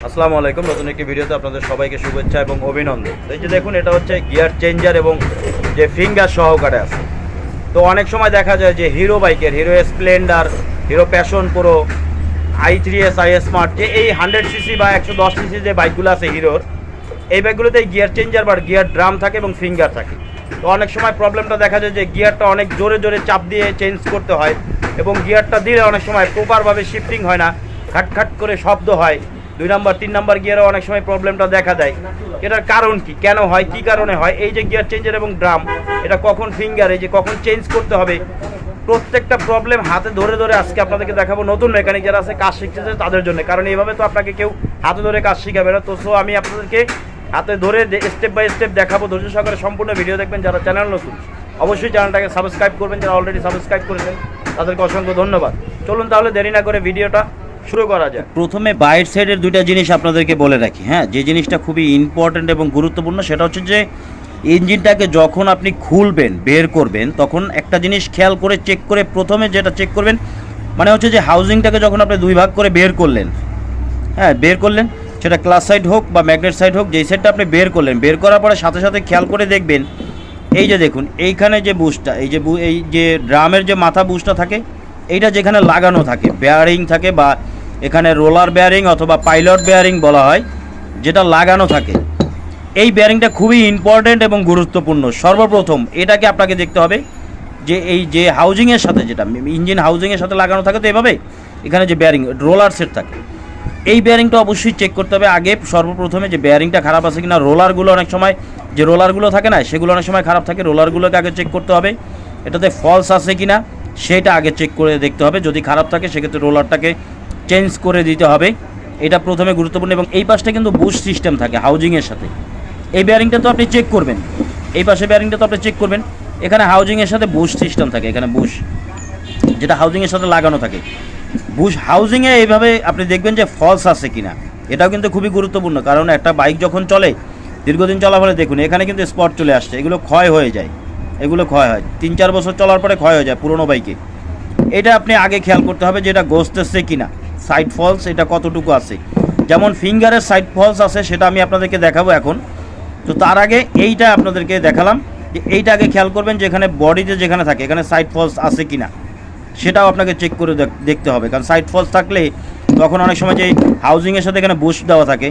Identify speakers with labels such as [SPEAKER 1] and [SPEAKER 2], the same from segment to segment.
[SPEAKER 1] আসসালামু আলাইকুম। নতুন একটি ভিডিওতে আপনাদের সবাইকে শুভেচ্ছা এবং অভিনন্দন। তো এই যে দেখুন, এটা হচ্ছে গিয়ার চেঞ্জার এবং যে ফিঙ্গার সহকারে আছে। তো অনেক সময় দেখা যায় যে হিরো বাইকের, Hero Splendor, Hero Passion Pro, I three S, I Smart, যে এই হান্ড্রেড সিসি বা একশো দশ সিসি যে বাইকগুলো আছে হিরোর, এই বাইকগুলোতে গিয়ার চেঞ্জার বা গিয়ার ড্রাম থাকে এবং ফিঙ্গার থাকে। তো অনেক সময় প্রবলেমটা দেখা যায় যে গিয়ারটা অনেক জোরে জোরে চাপ দিয়ে চেঞ্জ করতে হয় এবং গিয়ারটা দিলে অনেক সময় প্রপারভাবে শিফটিং হয় না খাট খাট করে শব্দ হয়। দুই নাম্বার, তিন নাম্বার গিয়ারে অনেক সময় প্রবলেমটা দেখা দেয়। এটার কারণ কি? কেন হয়? কি কারণে হয়? এই যে গিয়ার চেঞ্জার এবং ড্রাম এটা কখন ফিঙ্গার এই যে কখন চেঞ্জ করতে হবে? প্রত্যেকটা প্রবলেম হাতে ধরে ধরে আজকে আপনাদেরকে দেখাবো নতুন মেকানিক যারা আছে, কাজ শিখতেছে তাদের জন্য। কারণ এইভাবে তো আপনাকে কেউ হাতে ধরে কাজ শিখাবে না। তো সো আমি আপনাদেরকে হাতে ধরে স্টেপ বাই স্টেপ দেখাবো। ধৈর্য সহকারে সম্পূর্ণ ভিডিও দেখবেন যারা চ্যানেল নতুন। অবশ্যই চ্যানেলটাকে সাবস্ক্রাইব করবেন, যারা অলরেডি সাবস্ক্রাইব করেছেন, তাদেরকে অসংখ্য ধন্যবাদ। চলুন তাহলে দেরি না করে ভিডিওটা শুরু করা যাক। প্রথমে বাইর সাইডের দুইটা জিনিস আপনাদেরকে বলে রাখি হ্যাঁ? যে জিনিসটা খুবই ইম্পর্ট্যান্ট এবং গুরুত্বপূর্ণ, সেটা হচ্ছে যে ইঞ্জিনটাকে যখন আপনি খুলবেন, বের করবেন, তখন একটা জিনিস খেয়াল করে চেক করে প্রথমে যেটা চেক করবেন মানে হচ্ছে যে হাউজিংটাকে যখন আপনি দুই ভাগ করে বের করলেন হ্যাঁ বের করলেন, সেটা ক্লাস সাইড হোক বা ম্যাগনেট সাইড হোক, যেই সাইডটা আপনি বের করলেন, বের করার পরে সাথে সাথে খেয়াল করে দেখবেন, এই যে দেখুন, এইখানে যে বুশটা, এই যে এই যে ড্রামের যে মাথা বুশটা থাকে, এইটা যেখানে লাগানো থাকে বেয়ারিং থাকে বা এখানে রোলার বেয়ারিং অথবা পাইলট বেয়ারিং বলা হয়, যেটা লাগানো থাকে। এই বেয়ারিংটা খুবই ইম্পর্ট্যান্ট এবং গুরুত্বপূর্ণ। সর্বপ্রথম এটাকে আপনাকে দেখতে হবে যে এই যে হাউজিংয়ের সাথে যেটা ইঞ্জিন হাউজিংয়ের সাথে লাগানো থাকে তো এভাবে এখানে যে বেয়ারিং রোলার সেট থাকে। এই বেয়ারিংটা অবশ্যই চেক করতে হবে আগে। সর্বপ্রথমে যে বেয়ারিংটা খারাপ আছে কিনা, রোলারগুলো অনেক সময়, যে রোলারগুলো থাকে না, সেগুলো অনেক সময় খারাপ থাকে, রোলারগুলোকে আগে চেক করতে হবে। এটাতে ফলস আছে কিনা, সেটা আগে চেক করে দেখতে হবে। যদি খারাপ থাকে, সেক্ষেত্রে রোলারটাকে চেঞ্জ করে দিতে হবে। এটা প্রথমে গুরুত্বপূর্ণ এবং এই পাশটা কিন্তু বুশ সিস্টেম থাকে হাউজিংয়ের সাথে। এই বেয়ারিংটা তো আপনি চেক করবেন। এই পাশে বেয়ারিংটা তো আপনি চেক করবেন। এখানে হাউজিংয়ের সাথে বুশ সিস্টেম থাকে, এখানে বুশ যেটা হাউজিংয়ের সাথে লাগানো থাকে। বুশ হাউজিংয়ে এইভাবে আপনি দেখবেন যে ফলস আছে কিনা। এটাও কিন্তু খুবই গুরুত্বপূর্ণ কারণ একটা বাইক যখন চলে, দীর্ঘদিন চলা ফলে দেখুন, এখানে কিন্তু স্পট চলে আসছে। এগুলো ক্ষয় হয়ে যায়। এগুলো ক্ষয় হয়। তিন চার বছর চলার পরে ক্ষয় হয়ে যায় পুরনো বাইকে এটা আপনি আগে খেয়াল করতে হবে যে এটা গোস্তেছে কিনা। সাইড ফলস এটা কতটুকু আছে? যেমন ফিঙ্গারের সাইড ফলস আছে, সেটা আমি আপনাদেরকে দেখাবো এখন। তো তার আগে এইটা আপনাদেরকে দেখালাম। যে এইটা আগে খেয়াল করবেন যে এখানে বডিতে যেখানে থাকে, এখানে সাইড ফলস আছে কি না সেটাও আপনাকে চেক করে দেখতে হবে। কারণ সাইড ফলস থাকলে তখন অনেক সময় যে হাউজিংয়ের সাথে এখানে বুশ দেওয়া থাকে,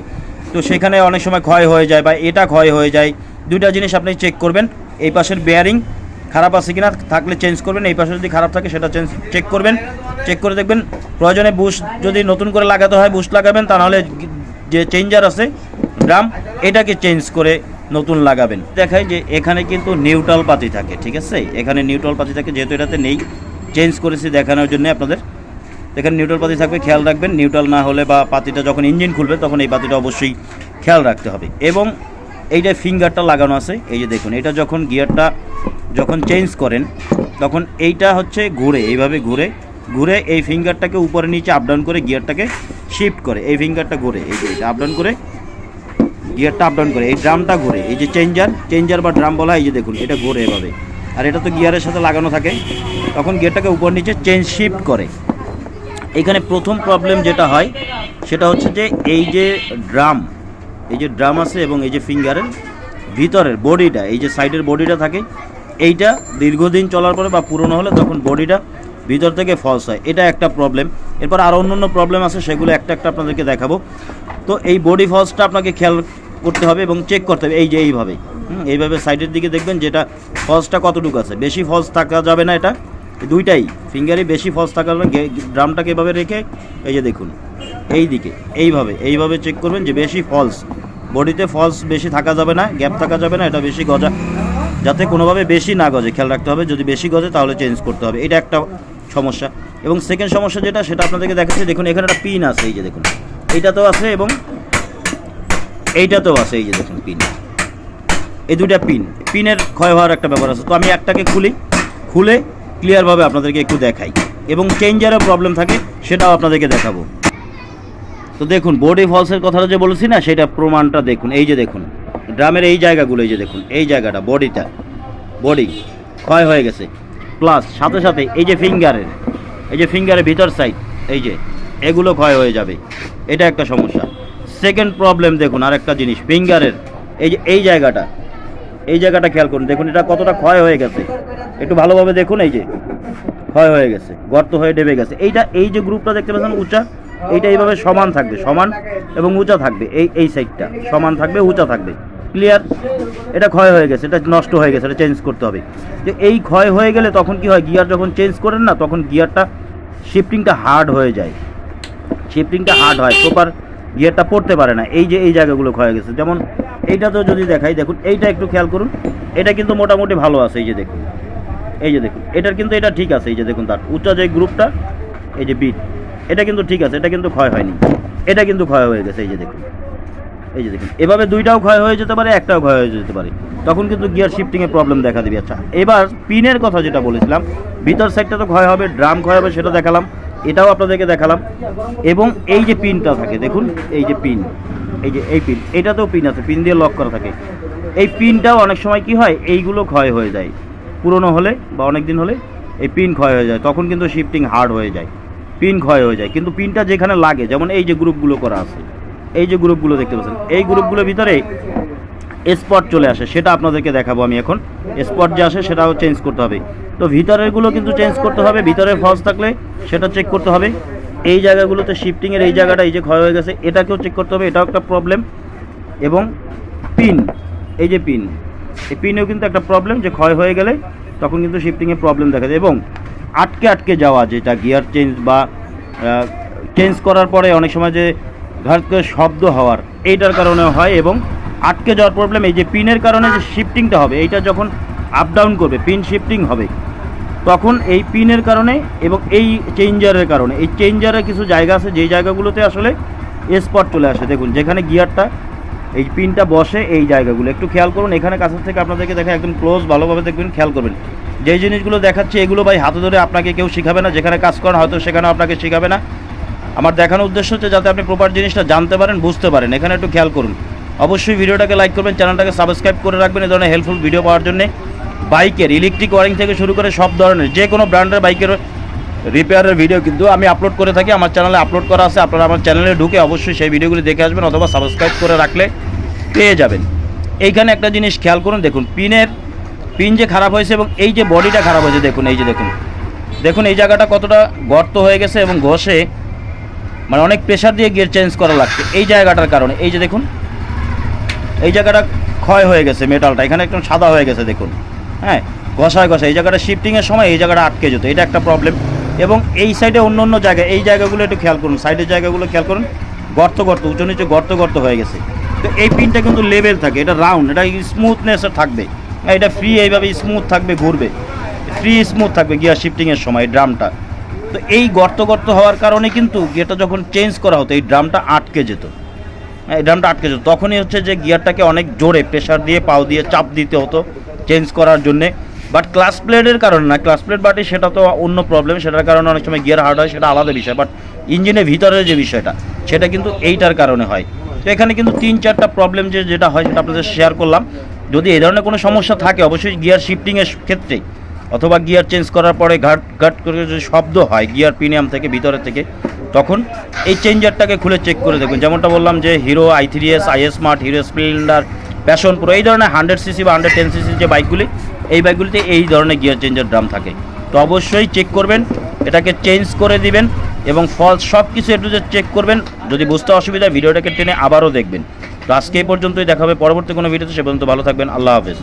[SPEAKER 1] তো সেখানে অনেক সময় ক্ষয় হয়ে যায় বা এটা ক্ষয় হয়ে যায়। দুইটা জিনিস আপনি চেক করবেন। এই পাশের বেয়ারিং খারাপ আছে কিনা থাকলে চেঞ্জ করবেন। এই পাশে যদি খারাপ থাকে, সেটা চেঞ্জ চেক করবেন। চেক করে দেখবেন প্রয়োজনে বুশ যদি নতুন করে লাগাতে হয়, বুশ লাগাবেন, তা নাহলে যে চেঞ্জার আছে, ড্রাম, এটাকে চেঞ্জ করে নতুন লাগাবেন। দেখায় যে এখানে কিন্তু নিউট্রাল পাতি থাকে, ঠিক আছে? এখানে নিউট্রাল পাতি থাকে, যেহেতু এটাতে নেই চেঞ্জ করেছি দেখানোর জন্য আপনাদের। এখানে নিউট্রাল পাতি থাকবে, খেয়াল রাখবেন নিউট্রাল না হলে বা পাতিটা যখন ইঞ্জিন খুলবে, তখন এই পাতিটা অবশ্যই খেয়াল রাখতে হবে। এবং এইটা ফিঙ্গারটা লাগানো আছে, এই যে দেখুন, এটা যখন গিয়ারটা যখন চেঞ্জ করেন, তখন এইটা হচ্ছে ঘুরে, এইভাবে ঘুরে ঘুরে এই ফিঙ্গারটাকে উপরে নিচে আপডাউন করে গিয়ারটাকে শিফট করে। এই ফিঙ্গারটা ঘুরে, এই যে আপ ডাউন করে, গিয়ারটা আপ ডাউন করে। এই ড্রামটা ঘুরে, এই যে চেঞ্জার চেঞ্জার বা ড্রাম বলা এই যে দেখুন, এটা ঘুরে এভাবে। আর এটা তো গিয়ারের সাথে লাগানো থাকে। তখন গিয়ারটাকে উপর নিচে চেঞ্জ শিফট করে। এখানে প্রথম প্রবলেম যেটা হয়, সেটা হচ্ছে যে এই যে ড্রাম, এই যে ড্রাম আছে এবং এই যে ফিঙ্গারের ভিতরের বডিটা, এই যে সাইডের বডিটা থাকে, এইটা দীর্ঘদিন চলার পরে বা পুরনো হলে তখন বডিটা ভিতর থেকে ফলস হয়। এটা একটা প্রবলেম এরপর আরও অন্য অন্য প্রবলেম আছে, সেগুলো একটা একটা আপনাদেরকে দেখাবো। তো এই বডি ফলসটা আপনাকে খেয়াল করতে হবে এবং চেক করতে হবে, এই যে এইভাবে। এইভাবে সাইডের দিকে দেখবেন যেটা ফলসটা কতটুকু আছে। বেশি ফলস থাকা যাবে না এটা। দুইটাই। ফিঙ্গারে বেশি ফলস থাকা যাবে ড্রামটাকে এভাবে রেখে, এই যে দেখুন এই দিকে এইভাবে এইভাবে চেক করবেন যে বেশি ফলস বডিতে ফলস বেশি থাকা যাবে না গ্যাপ থাকা যাবে না, এটা বেশি গজা। যাতে কোনোভাবে বেশি না গজে, খেয়াল রাখতে হবে। যদি বেশি গজে, তাহলে চেঞ্জ করতে হবে। এটা একটা সমস্যা। এবং সেকেন্ড সমস্যা যেটা, সেটা আপনাদেরকে দেখাচ্ছি। দেখুন, এখানে একটা পিন আছে, এই যে দেখুন। এইটাতেও আছে এবং এইটাতেও আছে, এই যে দেখুন পিন এই দুইটা পিন পিনের ক্ষয় হওয়ার একটা ব্যাপার আছে। তো আমি একটাকে খুলি। খুলে ক্লিয়ারভাবে আপনাদেরকে একটু দেখাই। এবং চেঞ্জারের প্রবলেম থাকে, সেটাও আপনাদেরকে দেখাবো। তো দেখুন বডি ফলসের কথাটা যে বলেছি না, সেটা প্রমাণটা দেখুন। এই যে দেখুন, ড্রামের এই জায়গাগুলো, এই যে দেখুন, এই জায়গাটা বডিটা বডি ক্ষয় হয়ে গেছে। প্লাস সাথে সাথে এই যে ফিঙ্গারের এই যে ফিঙ্গারের ভিতর সাইড এই যে, এগুলো ক্ষয় হয়ে যাবে। এটা একটা সমস্যা। সেকেন্ড প্রবলেম দেখুন আর একটা জিনিস ফিঙ্গারের এই যে, এই জায়গাটা এই জায়গাটা খেয়াল করুন, দেখুন, এটা কতটা ক্ষয় হয়ে গেছে। একটু ভালোভাবে দেখুন, এই যে, ক্ষয় হয়ে গেছে, গর্ত হয়ে ডেবে গেছে। এইটা, এই যে গ্রুপটা দেখতে পাচ্ছেন, উঁচা, এইটা এইভাবে সমান থাকবে, সমান এবং উঁচা থাকবে, এই এই সাইডটা সমান থাকবে, উঁচা থাকবে। ক্লিয়ার এটা ক্ষয় হয়ে গেছে, এটা নষ্ট হয়ে গেছে, এটা চেঞ্জ করতে হবে। যে এই ক্ষয় হয়ে গেলে তখন কি হয় গিয়ার যখন চেঞ্জ করেন না, তখন গিয়ারটা শিফটিংটা হার্ড হয়ে যায়। শিফটিংটা হার্ড হয় প্রপার গিয়ারটা পড়তে পারে না, এই যে এই জায়গাগুলো ক্ষয় গেছে। যেমন এইটা তো যদি দেখাই, দেখুন, এইটা একটু খেয়াল করুন, এটা কিন্তু মোটামুটি ভালো আছে, এই যে দেখুন। এই যে দেখুন, এটার কিন্তু এটা ঠিক আছে, এই যে দেখুন তার, উচ্চ যে গ্রুপটা, এই যে বিট এটা কিন্তু ঠিক আছে, এটা কিন্তু ক্ষয় হয়নি, এটা কিন্তু ক্ষয় হয়ে গেছে, এই যে দেখুন। এই যে দেখুন, এভাবে দুইটাও ক্ষয় হয়ে যেতে পারে, একটাও ক্ষয় হয়ে যেতে পারে। তখন কিন্তু গিয়ার শিফটিংয়ে প্রবলেম দেখা দিবে। আচ্ছা এবার পিনের কথা যেটা বলেছিলাম, ভিতর সাইডটা তো ক্ষয় হবে, ড্রাম ক্ষয় হবে, সেটা দেখালাম, এটাও আপনাদেরকে দেখালাম। এবং এই যে পিনটা থাকে, দেখুন, এই যে পিন, এই যে এই পিন, এটাতেও পিন আছে, পিন দিয়ে লক করা থাকে। এই পিনটাও অনেক সময় কি হয়, এইগুলো ক্ষয় হয়ে যায়। পুরনো হলে বা অনেক দিন হলে এই পিন ক্ষয় হয়ে যায়, তখন কিন্তু শিফটিং হার্ড হয়ে যায়। পিন ক্ষয় হয়ে যায়, কিন্তু পিনটা যেখানে লাগে, যেমন এই যে গ্রুপগুলো করা আছে। এই যে গ্রুপগুলো দেখতে পাচ্ছেন, এই গ্রুপগুলোর ভিতরে স্পট চলে আসে, সেটা আপনাদেরকে দেখাবো আমি এখন। স্পট যে আসে, সেটাও চেঞ্জ করতে হবে। তো ভিতরেরগুলো কিন্তু চেঞ্জ করতে হবে, ভিতরে ফলস থাকলে সেটা চেক করতে হবে। এই জায়গাগুলোতে শিফটিংয়ের এই জায়গাটা এই যে ক্ষয় হয়ে গেছে, এটাকেও চেক করতে হবে, এটাও একটা প্রবলেম এবং পিন এই যে পিন এই পিনেও কিন্তু একটা প্রবলেম যে ক্ষয় হয়ে গেলে তখন কিন্তু শিফটিংয়ে প্রবলেম দেখা যায়। এবং আটকে আটকে যাওয়া, যেটা গিয়ার চেঞ্জ বা চেঞ্জ করার পরে অনেক সময় যে ঘাট শব্দ হওয়ার। এইটার কারণে হয় এবং আটকে যাওয়ার প্রবলেম এই যে পিনের কারণে যে শিফটিংটা হবে, এইটা যখন আপ ডাউন করবে পিন শিফটিং হবে, তখন এই পিনের কারণে এবং এই চেঞ্জারের কারণে, এই চেঞ্জারের কিছু জায়গা আছে, যেই জায়গাগুলোতে আসলে স্পট চলে আসে। দেখুন, যেখানে গিয়ারটা, এই পিনটা বসে এই জায়গাগুলো। একটু খেয়াল করুন, এখানে কাছের থেকে আপনাদেরকে দেখা একদম ক্লোজ ভালোভাবে দেখবেন, খেয়াল করবেন। যেই জিনিসগুলো দেখাচ্ছে, এগুলো ভাই হাতে ধরে আপনাকে কেউ শেখাবে না, যেখানে কাজ করেন হয়তো সেখানে আপনাকে শেখাবে না। আমার দেখানোর উদ্দেশ্য হচ্ছে যাতে আপনি প্রপার জিনিসটা জানতে পারেন, বুঝতে পারেন। এখানে একটু খেয়াল করুন। অবশ্যই ভিডিওটাকে লাইক করবেন চ্যানেলটাকে সাবস্ক্রাইব করে রাখবেন এই ধরনের হেল্পফুল ভিডিও পাওয়ার জন্য। বাইকের ইলেকট্রিক ওয়ারিং থেকে শুরু করে সব ধরনের, যে কোনো ব্র্যান্ডের বাইকের রিপেয়ারের ভিডিও কিন্তু আমি আপলোড করে থাকি। আমার চ্যানেলে আপলোড করা আছে, আপনারা আমার চ্যানেলে ঢুকে অবশ্যই সেই ভিডিওগুলি দেখে আসবেন অথবা সাবস্ক্রাইব করে রাখলে পেয়ে যাবেন। এইখানে একটা জিনিস খেয়াল করুন, দেখুন, পিনের, পিন যে খারাপ হয়েছে এবং এই যে বডিটা খারাপ হয়েছে, দেখুন, এই যে দেখুন। দেখুন, এই জায়গাটা কতটা গর্ত হয়ে গেছে এবং ঘষে মানে অনেক প্রেশার দিয়ে গিয়ার চেঞ্জ করা লাগছে। এই জায়গাটার কারণে এই যে দেখুন এই জায়গাটা ক্ষয় হয়ে গেছে মেটালটা এখানে একদম সাদা হয়ে গেছে দেখুন। হ্যাঁ ঘষায় ঘষা এই জায়গাটা শিফটিংয়ের সময় এই জায়গাটা আটকে যেত এটা একটা প্রবলেম এবং এই সাইডে অন্য অন্য জায়গায় এই জায়গাগুলো একটু খেয়াল করুন সাইডের জায়গাগুলো খেয়াল করুন গর্ত গর্ত উঁচু নিচে গর্ত গর্ত হয়ে গেছে। তো এই পিনটা কিন্তু লেভেল থাকে এটা রাউন্ড এটা স্মুথনেস থাকবে। হ্যাঁ, এটা ফ্রি এইভাবে স্মুথ থাকবে ঘুরবে। ফ্রি স্মুথ থাকবে গিয়ার শিফটিংয়ের সময় ড্রামটা তো এই গর্ত গর্ত হওয়ার কারণে কিন্তু গিয়ারটা যখন চেঞ্জ করা হতো এই ড্রামটা আটকে যেত। হ্যাঁ, এই ড্রামটা আটকে যেত। তখনই হচ্ছে যে গিয়ারটাকে অনেক জোরে প্রেশার দিয়ে পাও দিয়ে চাপ দিতে হতো চেঞ্জ করার জন্যে। বাট ক্লাস প্লেটের কারণে না ক্লাস প্লেট বাটে সেটা তো অন্য প্রবলেম সেটার কারণে অনেক সময় গিয়ার হার্ড হয় সেটা আলাদা বিষয়। বাট ইঞ্জিনের ভিতরের যে বিষয়টা সেটা কিন্তু এইটার কারণে হয়। তো এখানে কিন্তু তিন চারটা প্রবলেম যে যেটা হয় সেটা আপনাদের শেয়ার করলাম। যদি এই ধরনের কোনো সমস্যা থাকে অবশ্যই গিয়ার শিফটিংয়ের ক্ষেত্রে অথবা গিয়ার চেঞ্জ করার পরে ঘাট ঘাট করে যদি শব্দ হয় গিয়ার প্রিমিয়াম থেকে ভিতরে থেকে, তখন এই চেঞ্জারটাকে খুলে চেক করে দেখুন। যেমনটা বললাম যে Hero I three S, I Smart, Hero Splendor, Passion Pro, এই ধরনের হান্ড্রেড সিসি বা হান্ড্রেড টেন সিসির যে বাইকগুলি, এই বাইকগুলিতে এই ধরনের গিয়ার চেঞ্জার ড্রাম থাকে। তো অবশ্যই চেক করবেন, এটাকে চেঞ্জ করে দিবেন এবং ফলস সব কিছু একটু যে চেক করবেন। যদি বুঝতে অসুবিধা ভিডিওটাকে টেনে আবারও দেখবেন। তো আজকে এই পর্যন্তই দেখাবে পরবর্তী কোনো ভিডিওতে, সে পর্যন্ত ভালো থাকবেন, আল্লাহ হাফেজ।